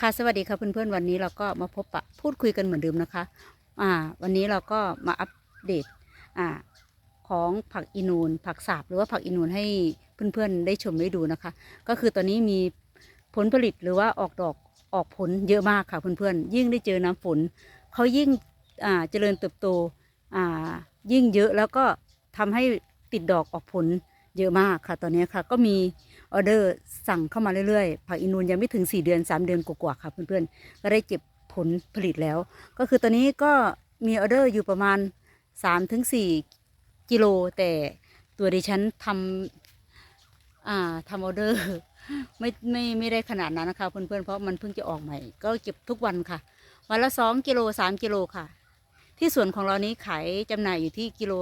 ค่ะสวัสดีค่ะเพื่อนๆวันนี้เราก็มาพบปะพูดคุยกันเหมือนเดิมนะคะ อ่า วันนี้เราก็มาอัปเดตอ่าของผักอินูนผักสาบหรือว่าผักอินูนให้เพื่อนๆได้ชมได้ดูนะคะ ก็คือตอนนี้มีผลผลิตหรือว่าออกดอกออกผลเยอะมากค่ะเพื่อนๆยิ่งได้เจอน้ำฝนเขายิ่งอ่าเจริญเติบโตอ่ายิ่งเยอะแล้วก็ทำให้ติดดอกออกผลเยอะมากค่ะตอนนี้ค่ะก็มี ออเดอร์สั่งเข้ามาเรื่อยๆผักอินูนยังไม่ถึง 4 เดือน 3 เดือนกว่าๆค่ะเพื่อนๆ ก็ได้เก็บผลผลิตแล้ว ก็คือตอนนี้ก็มีออเดอร์อยู่ประมาณ 3-4 กิโล แต่ตัวดิฉันทำอ่าทำออเดอร์ไม่ไม่ไม่ได้ขนาดนั้นนะคะเพื่อนๆ เพราะมันเพิ่งจะออกใหม่ ก็เก็บทุกวันค่ะวันละ2กิโล3กิโลค่ะ ที่สวนของเรานี้ขายจำหน่ายอยู่ที่กิโล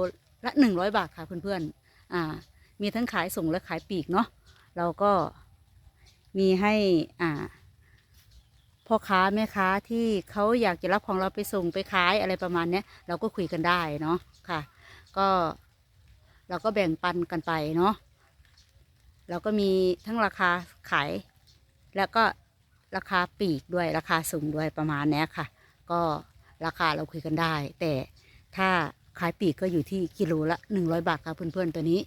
ละ100บาทค่ะเพื่อนๆอ่า มีทั้งขายส่งและขายปลีกเนาะ เราก็มีให้อ่าพ่อค้าแม่ค้าที่เขาอยากจะรับของเราไปส่งไปขายอะไรประมาณเนี้ยเราก็คุยกันได้เนาะค่ะ ก็เราก็แบ่งปันกันไปเนาะเราก็มีทั้งราคาขาย แล้วก็ราคาปีกด้วยราคาส่งด้วยประมาณนี้ค่ะ ก็ราคาเราคุยกันได้ แต่ถ้าขายปีกก็อยู่ที่กิโลละหนึ่งร้อยบาทค่ะเพื่อนๆตัวนี้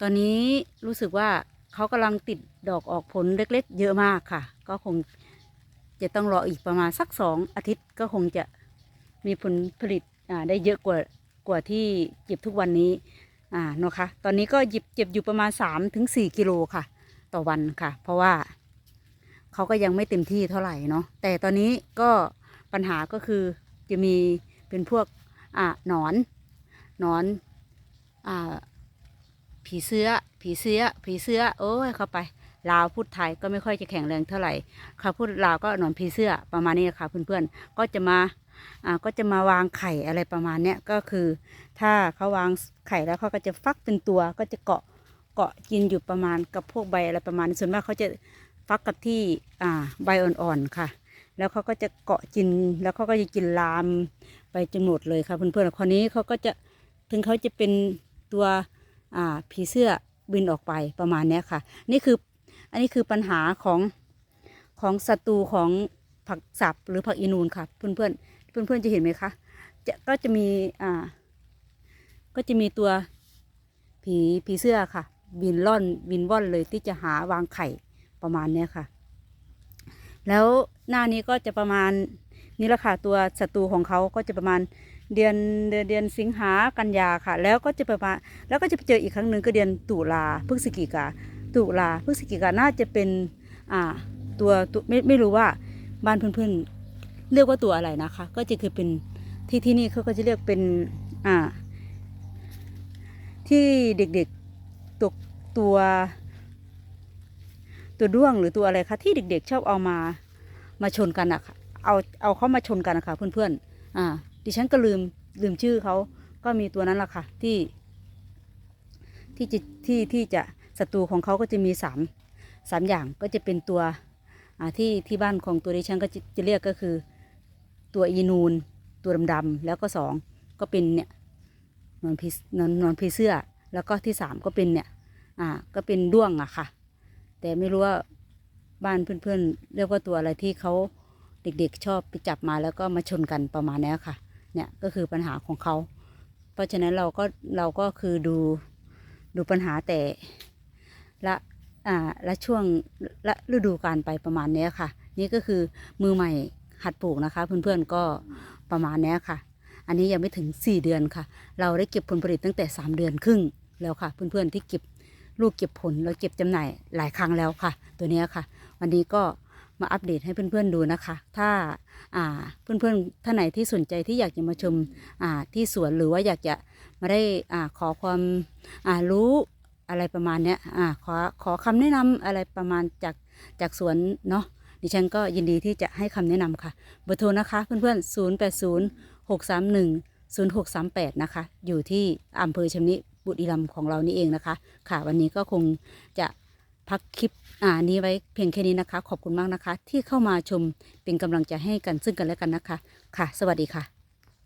ตอนนี้รู้สึกว่าเขากำลังติดดอกออกผลเล็กๆ เยอะมากค่ะ ก็คงจะต้องรออีกประมาณสักสองอาทิตย์ก็คงจะมีผลผลิตได้เยอะกว่ากว่าที่เก็บทุกวันนี้อ่านะคะตอนนี้ก็หยิบเก็บอยู่ประมาณ3าถึงสกิโลค่ะ ต่อวันค่ะ เพราะว่าเขาก็ยังไม่เต็มที่เท่าไหร่เนาะแต่ตอนนี้ก็ปัญหาก็คือจะมีเป็นพวกอ่าหนอนหนอนอ่า ผีเสื้อ ผีเสื้อ ผีเสื้อ โอ้ยเข้าไปลาวพูดไทยก็ไม่ค่อยจะแข็งแรงเท่าไหร่ค่ะพูดลาวก็หนอนผีเสื้อประมาณนี้ค่ะเพื่อนๆก็จะมาอ่าก็จะมาวางไข่อะไรประมาณเนี้ยก็คือ ถ้าเขาวางไข่แล้วเขาก็จะฟักเป็นตัวก็จะเกาะเกาะกินอยู่ประมาณกับพวกใบอะไรประมาณส่วนมากเขาจะฟักกับที่อ่าใบอ่อนๆค่ะ แล้วเขาก็จะเกาะกินแล้วเขาก็จะกินลามไปจนหมดเลยค่ะเพื่อนๆคราวนี้เขาก็จะถึงเขาจะเป็นตัว ผีเสื้อบินออกไปประมาณนี้ค่ะ นี่คืออันนี้คือปัญหาของของศัตรูของผักสับหรือผักอีนูนค่ะ เพื่อนเพื่อนเพื่อนเพื่อนๆจะเห็นไหมคะจะก็จะมีอ่า ก็จะมีตัวผีผีเสื้อค่ะ บินล่อนบินว่อนเลยที่จะหาวางไข่ประมาณเนี้ยค่ะ แล้วหน้านี้ก็จะประมาณนี่แหละค่ะตัวศัตรูของเขาก็จะประมาณ เดือนเดือนเดือนสิงหากันยาค่ะ แล้วก็จะประมาณแล้วก็จะไปเจออีกครั้งหนึ่งก็เดือนตุลาพฤศจิกาตุลาพฤศจิกาน่าจะเป็นอ่าตัวตัวไม่ไม่รู้ว่าบ้านเพื่อนๆเรียกว่าตัวอะไรนะคะ ก็จะคือเป็นที่ที่นี่เขาก็จะเรียกเป็นอ่าที่เด็กๆตัวตัวตัวด้วงหรือตัวอะไรคะที่เด็กๆชอบเอามามาชนกันอะค่ะเอาเอาเข้ามาชนกันนะคะเพื่อนๆอ่า ดิฉันก็ลืมลืมชื่อเขาก็มีตัวนั้นแหละค่ะที่ ที่จะที่ที่จะศัตรูของเขาก็จะมีสามสามอย่างก็จะเป็นตัวที่ที่บ้านของตัวดิฉันก็จะจะเรียกก็คือ ตัวอีนูน ตัวดำๆแล้วก็สองก็เป็นเนี่ยนอนพีนอนนอนพีเสื้อ แล้วก็ที่สามก็เป็นเนี่ยอ่าก็เป็นด้วงอะค่ะ แต่ไม่รู้ว่าบ้านเพื่อนๆเรียกว่าตัวอะไรที่เขาเด็กๆชอบไปจับมาแล้วก็มาชนกันประมาณนี้ค่ะ เนี่ยก็คือปัญหาของเขา เพราะฉะนั้นเราก็เราก็คือดูดูปัญหาแต่ละอ่าละช่วงละฤดูการไปประมาณนี้ค่ะ นี่ก็คือมือใหม่หัดปลูกนะคะ เพื่อนๆก็ประมาณนี้ค่ะ อันนี้ยังไม่ถึง 4 เดือนค่ะ เราได้เก็บผลผลิตตั้งแต่ 3 เดือนครึ่งแล้วค่ะ เพื่อนๆที่เก็บลูกเก็บผลเราเก็บจำหน่ายหลายครั้งแล้วค่ะ ตัวนี้ค่ะ วันนี้ก็ มาอัปเดตให้เพื่อนๆดูนะคะ ถ้าอ่าเพื่อนๆท่านไหนที่สนใจที่อยากจะมาชมอ่าที่สวนหรือว่าอยากจะมาได้อ่าขอความอ่ารู้อะไรประมาณเนี้ยอ่าขอขอคำแนะนำอะไรประมาณจากจากสวนเนาะดิฉันก็ยินดีที่จะให้คำแนะนำค่ะเบอร์โทรนะคะเพื่อนๆ 0 8 0 6 3 1 0 6 3 8 นะคะ อยู่ที่อำเภอชำนิบุรีรัมย์ของเรานี่เองนะคะ ค่ะวันนี้ก็คงจะ พักคลิปอ่านี้ไว้เพียงแค่นี้นะคะ ขอบคุณมากนะคะ ที่เข้ามาชมเป็นกำลังใจให้กันซึ่งกันและกันนะคะ ค่ะ สวัสดีค่ะ